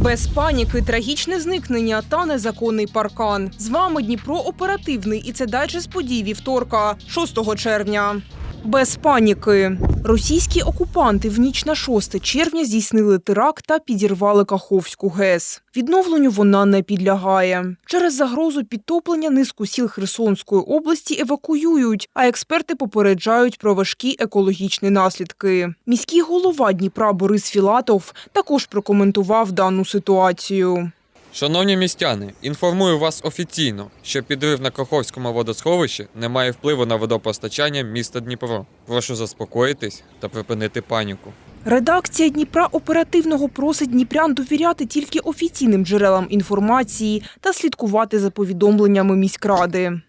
Без паніки, трагічне зникнення та незаконний паркан. З вами Дніпро оперативний, і це дайджест подій вівторка, 6 червня. Без паніки. Російські окупанти в ніч на 6 червня здійснили теракт та підірвали Каховську ГЕС. Відновленню вона не підлягає. Через загрозу підтоплення низку сіл Херсонської області евакуюють, а експерти попереджають про важкі екологічні наслідки. Міський голова Дніпра Борис Філатов також прокоментував дану ситуацію. Шановні містяни, інформую вас офіційно, що підрив на Каховському водосховищі не має впливу на водопостачання міста Дніпро. Прошу заспокоїтись та припинити паніку. Редакція Дніпра оперативного просить дніпрян довіряти тільки офіційним джерелам інформації та слідкувати за повідомленнями міськради.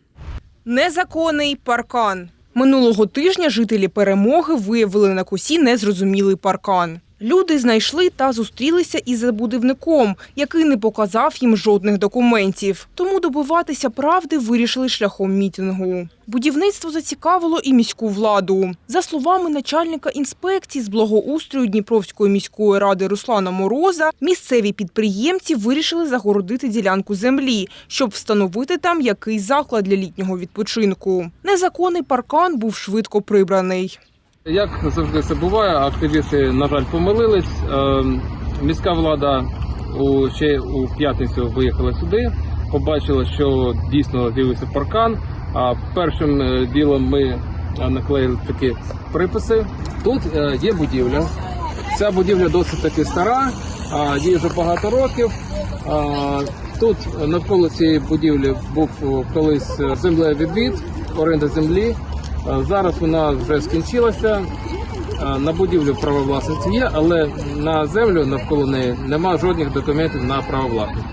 Незаконний паркан. Минулого тижня жителі перемоги виявили на косі незрозумілий паркан. Люди знайшли та зустрілися із забудівником, який не показав їм жодних документів. Тому добиватися правди вирішили шляхом мітингу. Будівництво зацікавило і міську владу. За словами начальника інспекції з благоустрою Дніпровської міської ради Руслана Мороза, місцеві підприємці вирішили загородити ділянку землі, щоб встановити там якийсь заклад для літнього відпочинку. Незаконний паркан був швидко прибраний. Як завжди це буває, активісти, на жаль, помилились. Ем, Міська влада ще у п'ятницю виїхала сюди, побачила, що дійсно з'явився паркан. А першим е, ділом ми е, наклеїли такі приписи. Тут е, є будівля. Ця будівля досить таки стара, їй вже багато років. Тут навколо цієї будівлі був колись землевідвід, оренда землі. Е, Зараз вона вже скінчилася. Е, На будівлю право власності є, але на землю навколо неї нема жодних документів на право власності.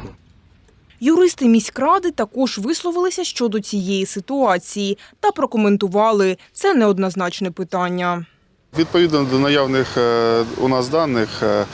Юристи міськради також висловилися щодо цієї ситуації та прокоментували це неоднозначне питання. Відповідно до наявних е, у нас даних, е,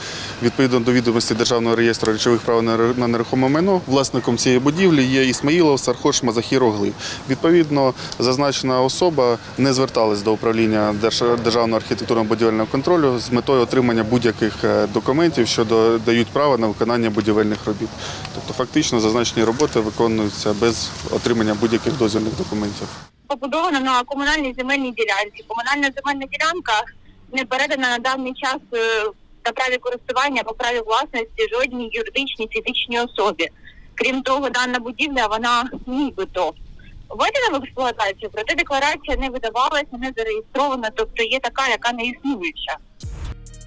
відповідно до відомості Державного реєстру речових прав на нерухоме майно, власником цієї будівлі є Ісмаїлов Сархош Мазахір Огли. Відповідно, зазначена особа не зверталась до управління Держ- Державного архітектурно-будівельного контролю з метою отримання будь-яких е, документів, що дають право на виконання будівельних робіт. Тобто, фактично, зазначені роботи виконуються без отримання будь-яких дозвільних документів. Побудована на комунальній земельній ділянці. Комунальна земельна ділянка не передана на даний час е, на праві користування по праві власності жодній юридичній фізичній особі. Крім того, дана будівля вона нібито введена в експлуатацію, проте декларація не видавалася, не зареєстрована, тобто є така, яка не існуюча.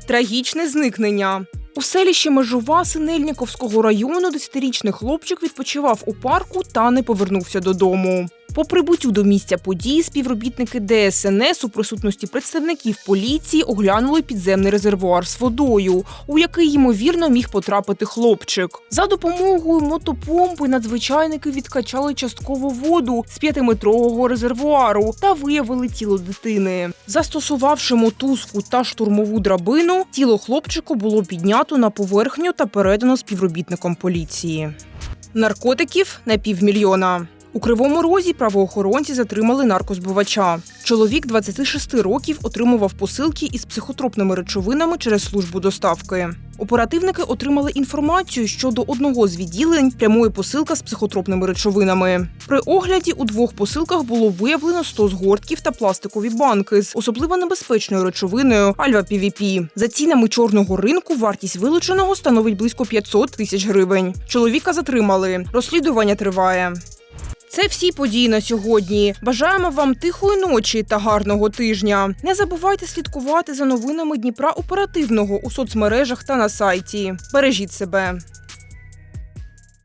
Трагічне зникнення. У селищі Межова Синельніковського району десятирічний хлопчик відпочивав у парку та не повернувся додому. По прибуттю до місця події співробітники ДСНС у присутності представників поліції оглянули підземний резервуар з водою, у який ймовірно міг потрапити хлопчик. За допомогою мотопомпи надзвичайники відкачали частково воду з п'ятиметрового резервуару та виявили тіло дитини. Застосувавши мотузку та штурмову драбину, тіло хлопчику було піднято на поверхню та передано співробітникам поліції. Наркотиків на півмільйона. У Кривому Розі правоохоронці затримали наркозбивача. Чоловік 26 років отримував посилки із психотропними речовинами через службу доставки. Оперативники отримали інформацію, що до одного з відділень прямує посилка з психотропними речовинами. При огляді у двох посилках було виявлено 100 згортків та пластикові банки з особливо небезпечною речовиною Альва PVP. За цінами чорного ринку вартість вилученого становить близько 500 тисяч гривень. Чоловіка затримали. Розслідування триває. Це всі події на сьогодні. Бажаємо вам тихої ночі та гарного тижня. Не забувайте слідкувати за новинами Дніпра оперативного у соцмережах та на сайті. Бережіть себе.